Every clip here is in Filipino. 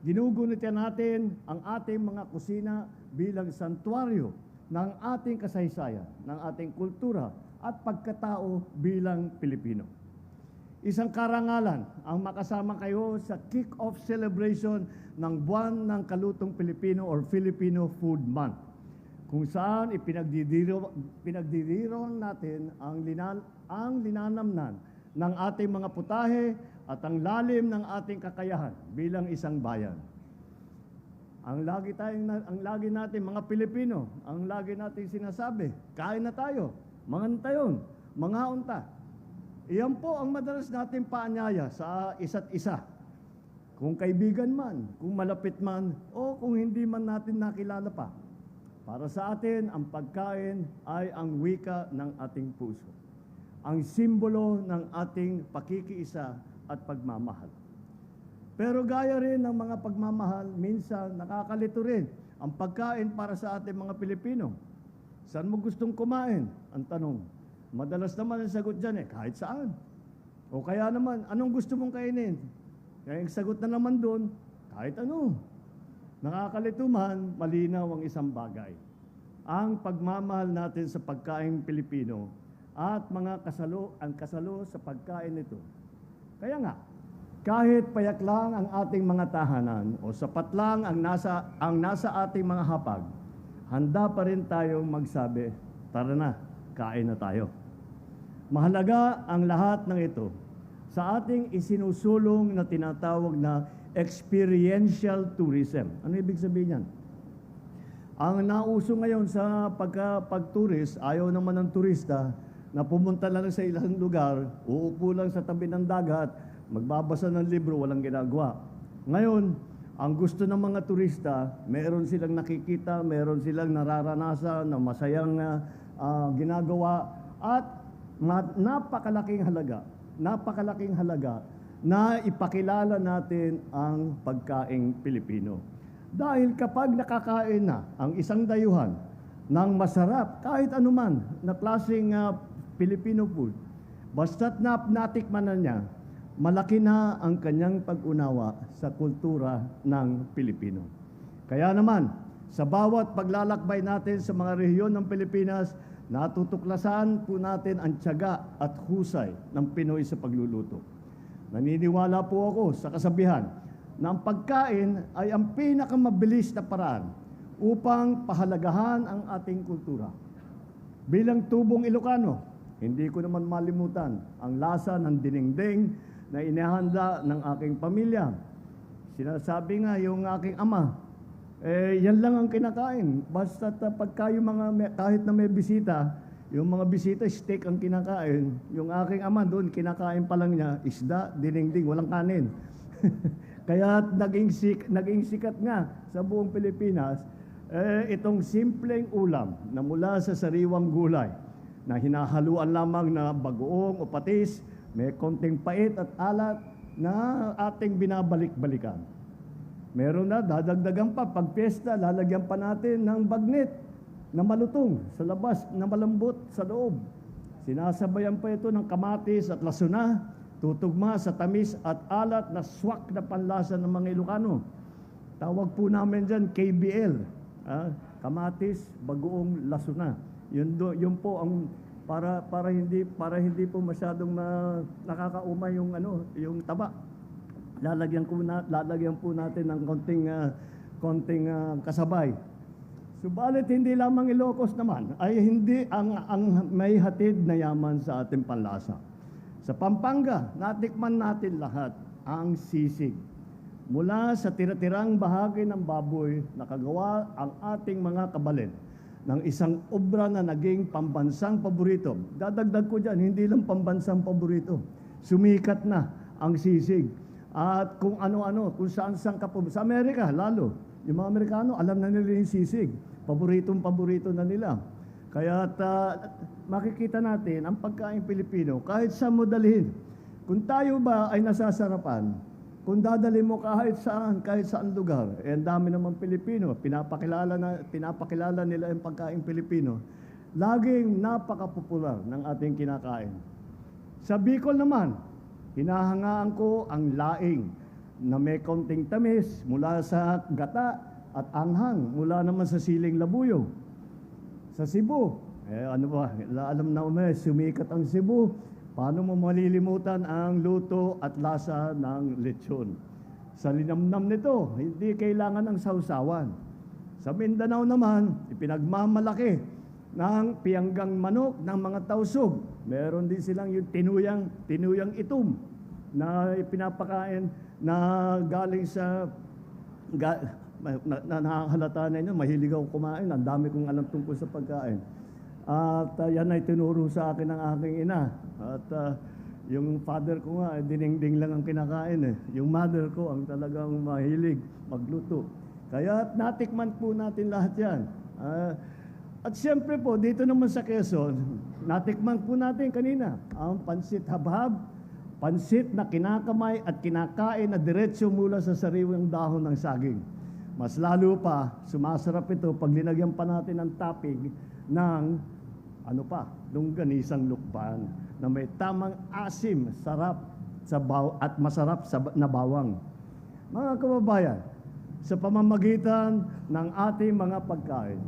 ginugunita natin ang ating mga kusina bilang santuaryo ng ating kasaysayan, ng ating kultura at pagkatao bilang Pilipino. Isang karangalan ang makasama kayo sa kick-off celebration ng Buwan ng Kalutong Pilipino or Filipino Food Month kung saan ipinagdidiro pinagdidiro natin ang linal ang linanamnan ng ating mga putahe at ang lalim ng ating kakayahan bilang isang bayan. Ang lagi tayong ang lagi natin mga Pilipino, ang lagi natin sinasabi, kain na tayo, mga tayon, mga unta. Iyan po ang madalas natin paanyaya sa isa't isa. Kung kaibigan man, kung malapit man, o kung hindi man natin nakilala pa. Para sa atin, ang pagkain ay ang wika ng ating puso. Ang simbolo ng ating pakikiisa at pagmamahal. Pero gaya rin ng mga pagmamahal, minsan nakakalito rin ang pagkain para sa ating mga Pilipino. Saan mo gustong kumain? Ang tanong. Madalas naman ang sagot dyan eh, kahit saan. O kaya naman, anong gusto mong kainin? Kaya ang sagot na naman doon, kahit ano. Nakakalito man, malinaw ang isang bagay. Ang pagmamahal natin sa pagkain Pilipino at mga kasalo, ang kasalo sa pagkain nito. Kaya nga, kahit payak lang ang ating mga tahanan o sapat lang ang nasa, ang nasa ating mga hapag, handa pa rin tayong magsabi, tara na, kain na tayo. Mahalaga ang lahat ng ito sa ating isinusulong na tinatawag na experiential tourism. Ano ibig sabihin yan? Ang nauso ngayon sa pagka pagturis, ayaw naman ng turista na pumunta lang sa ilang lugar, uupo lang sa tabi ng dagat, magbabasa ng libro, walang ginagawa. Ngayon, ang gusto ng mga turista, meron silang nakikita, meron silang nararanasan na masayang ah, ginagawa at napakalaking halaga, napakalaking halaga na ipakilala natin ang pagkaing Pilipino. Dahil kapag nakakain na ang isang dayuhan ng masarap, kahit anuman na klaseng ah, Filipino food, basta't na natikman na niya, malaki na ang kanyang pag-unawa sa kultura ng Pilipino. Kaya naman, sa bawat paglalakbay natin sa mga rehiyon ng Pilipinas, natutuklasan po natin ang tiyaga at husay ng Pinoy sa pagluluto. Naniniwala po ako sa kasabihan na ang pagkain ay ang pinakamabilis na paraan upang pahalagahan ang ating kultura. Bilang tubong Ilocano, hindi ko naman malimutan ang lasa ng dinengdeng na inihanda ng aking pamilya. Sinasabi nga yung aking ama, eh, yan lang ang kinakain. Basta pagka yung mga, kahit na may bisita, yung mga bisita, steak ang kinakain. Yung aking ama doon, kinakain pa lang niya, isda, dinengding, walang kanin. Kaya naging, sik, naging sikat nga sa buong Pilipinas, eh, itong simpleng ulam na mula sa sariwang gulay na hinahaluan lamang na bagoong o patis, may konting pait at alat na ating binabalik-balikan. Meron na, dadagdagan pa, pag piyesta, lalagyan pa natin ng bagnet na malutong sa labas, na malambot sa loob. Sinasabayan pa ito ng kamatis at lasuna, tutugma sa tamis at alat na swak na panlasa ng mga Ilocano. Tawag po namin dyan KBL, ah, kamatis, bagoong lasuna. Yun, do, yun po ang para para hindi para hindi po masyadong na, nakakaumay yung ano, yung taba lalagyan ko na lalagyan po natin ng konting ah, konting ah, kasabay. Subalit hindi lamang Ilocos naman ay hindi ang ang may hatid na yaman sa ating panlasa. Sa Pampanga, natikman natin lahat ang sisig. Mula sa tira-tirang bahagi ng baboy, nakagawa ang ating mga kabalin ng isang obra na naging pambansang paborito. Dadagdag ko dyan, hindi lang pambansang paborito. Sumikat na ang sisig. At kung ano-ano, kung saan-saan ka po. Sa Amerika, lalo. Yung mga Amerikano, alam na nila yung sisig. Paboritong paborito na nila. Kaya ta, makikita natin ang pagkain Pilipino kahit sa mo dalhin. Kung tayo ba ay nasasarapan, kung dadali mo kahit saan, kahit saan lugar, eh ang dami naman Pilipino, pinapakilala, na, pinapakilala nila yung pagkain Pilipino, laging napakapopular ng ating kinakain. Sa Bicol naman, hinahangaan ko ang laing. na may konting tamis mula sa gata at anghang mula naman sa siling labuyo. Sa Cebu, eh ano ba, alam na ume, sumikat ang Cebu. Paano mo malilimutan ang luto at lasa ng lechon? Sa linamnam nito, hindi kailangan ng sausawan. Sa Mindanao naman, ipinagmamalaki ng pianggang manok ng mga tausog. Meron din silang yung tinuyang, tinuyang itom na pinapakain na galing sa ga, na, na, na nakahalata na inyo, mahilig ako kumain. Ang dami kong alam tungkol sa pagkain. At uh, yan ay tinuro sa akin ng aking ina. At uh, yung father ko nga, eh, dinengding lang ang kinakain eh. Yung mother ko ang talagang mahilig magluto. Kaya natikman po natin lahat yan. Ah, at siyempre po, dito naman sa Quezon, natikman po natin kanina ang pansit habhab, pansit na kinakamay at kinakain na diretsyo mula sa sariwang dahon ng saging. Mas lalo pa, sumasarap ito pag linagyan pa natin ng topping ng ano pa, longganisang lukban na may tamang asim, sarap sa baw at masarap sa na bawang. Mga kababayan, sa pamamagitan ng ating mga pagkain,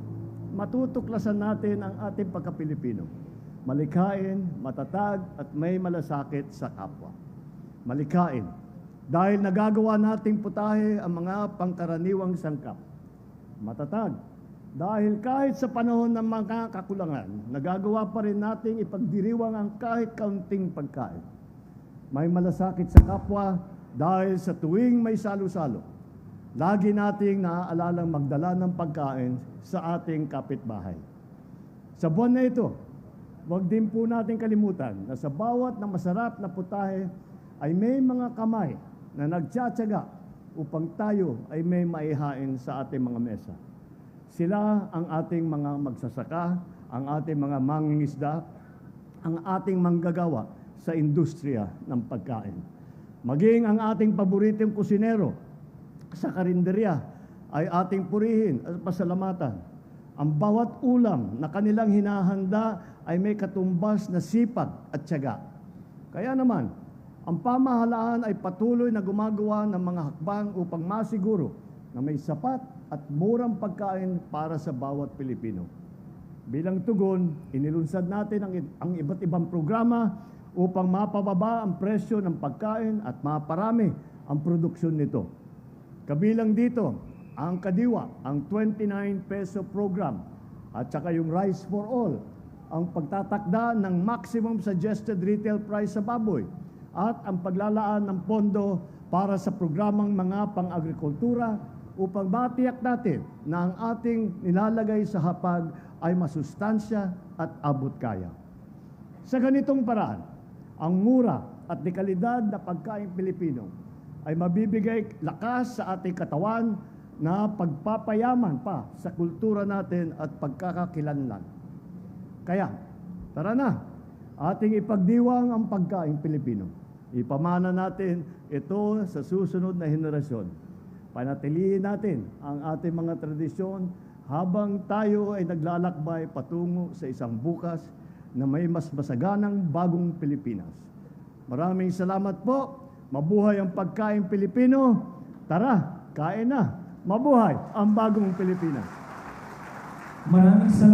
matutuklasan natin ang ating pagka-Pilipino. Malikain, matatag, at may malasakit sa kapwa. Malikain, dahil nagagawa nating putahe ang mga pangkaraniwang sangkap. Matatag, dahil kahit sa panahon ng mga kakulangan, nagagawa pa rin nating ipagdiriwang ang kahit kaunting pagkain. May malasakit sa kapwa dahil sa tuwing may salo-salo, lagi nating naaalalang magdala ng pagkain sa ating kapitbahay. Sa buwan na ito, huwag din po natin kalimutan na sa bawat na masarap na putahe ay may mga kamay na nagtsatsaga upang tayo ay may maihain sa ating mga mesa. Sila ang ating mga magsasaka, ang ating mga mangingisda, ang ating manggagawa sa industriya ng pagkain. Maging ang ating paboritong kusinero sa karinderya ay ating purihin at pasalamatan. Ang bawat ulam na kanilang hinahanda ay may katumbas na sipag at tiyaga. Kaya naman, ang pamahalaan ay patuloy na gumagawa ng mga hakbang upang masiguro na may sapat at murang pagkain para sa bawat Pilipino. Bilang tugon, inilunsad natin ang, ang iba't ibang programa upang mapababa ang presyo ng pagkain at maparami ang produksyon nito. Kabilang dito, ang Kadiwa, ang 29 peso program, at saka yung Rice for All, ang pagtatakda ng maximum suggested retail price sa baboy, at ang paglalaan ng pondo para sa programang mga pang-agrikultura upang matiyak natin na ang ating nilalagay sa hapag ay masustansya at abot kaya. Sa ganitong paraan, ang mura at dekalidad na pagkain Pilipino ay mabibigay lakas sa ating katawan na pagpapayaman pa sa kultura natin at pagkakakilanlan. Kaya, tara na, ating ipagdiwang ang pagkain Pilipino. Ipamana natin ito sa susunod na henerasyon. Panatilihin natin ang ating mga tradisyon habang tayo ay naglalakbay patungo sa isang bukas na may mas masaganang bagong Pilipinas. Maraming salamat po. Mabuhay ang pagkain Pilipino. Tara, kain na. Mabuhay ang bagong Pilipinas. Maraming salamat.